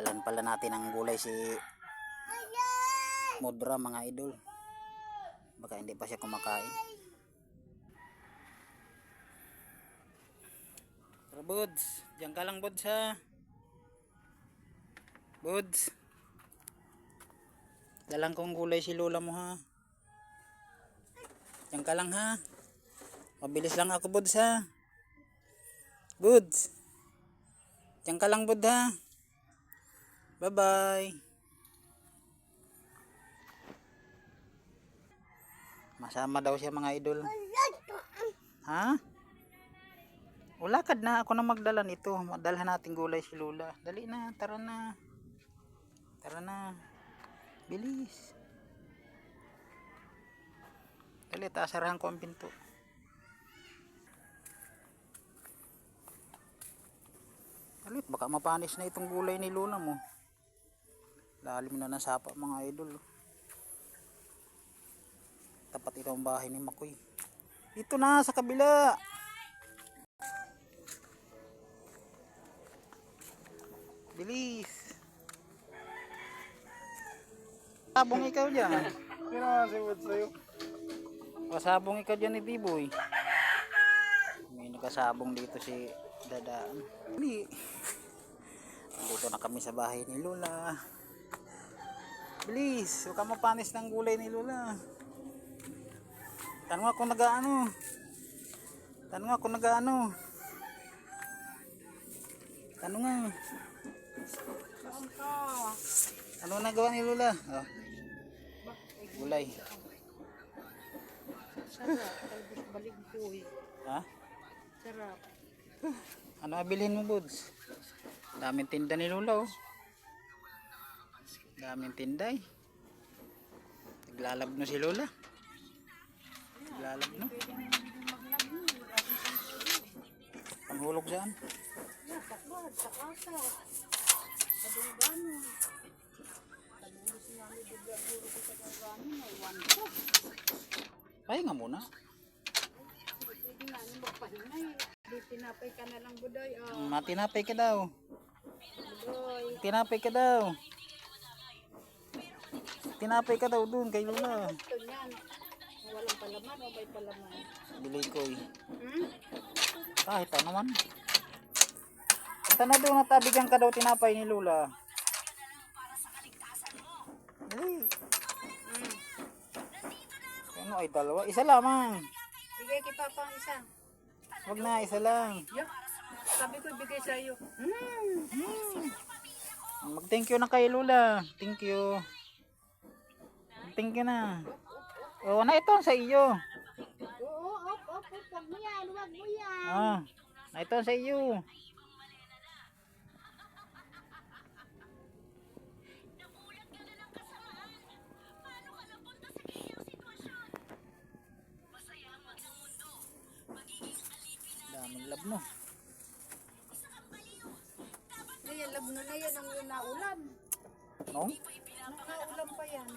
Dalan pala natin ang gulay si Mudra mga idol. Baka hindi pa siya kumakain. Tara Buds, diyan ka lang Buds ha. Buds. Dalang kong gulay si Lola mo ha. Diyan ka lang ha. Mabilis lang ako Buds ha. Buds. Diyan ka lang Bud ha. Bye bye. Masama daw siya mga idol. Ha? Ulakad na ako na magdala nito. Madalhan natin gulay si Lula. Dali na, tara na. Tara na. Bilis. Dali, tasarahan ko ang pinto. Alit, baka mapanis na itong gulay ni Luna mo. Lalim na ng sapa mga idol. Tapat ito ang bahay ni Makoy. Dito na sa kabila. Bilis. Sabong ikaw dyan. Pinasiwad sa'yo. Pasabong ikaw dyan ni Biboy. May nakasabong dito si Dadaan. Dito na kami sa bahay ni Lola. Bilis, huwag ka mapanis ng gulay ni Lola. Tanong ako nagaano. Tanong ako nagaano. Tanong nga. Ano nagawa ni Lola? Oh. Gulay. Sarap. Talbos baligpoy. Ha? Sarap. Ano abilihin mo, Buds? Daming tinda ni Lola, oh. Daming tinda, eh. Naglalabno si Lola. Naglalabno. Panghulog saan? Takbad, sa asa. Sa dugano. Tabulos nga muna. Pwede nga ni magpahinay. Di tinapay ka na lang, Budoy. Oh, Matinapay ka daw. Budoy. Tinapay ka daw. Tinapay ka daw dun kay Lola. Ito niyan. Walang palaman o may palaman? Bili ko eh. Hmm? Kahit ano man. Punta na doon natabigan ka daw tinapay ni Lola. Dali. Hmm. Ano ay dalawa? Isa lamang. Bigay kay Papa ang isa. Wag na, isa lang. Yo. Sabi ko ibigay sa iyo. Hmm. Mag-thank you na kay Lola. Thank you. Thank you na. Oo na ito sa iyo. Oo, op, op, op. Wag mo yan, wag mo yan. Ah, na ito sa iyo. Daming lab no. Kaya lab na na yan ang naulam. No? Nakaulam pa yan.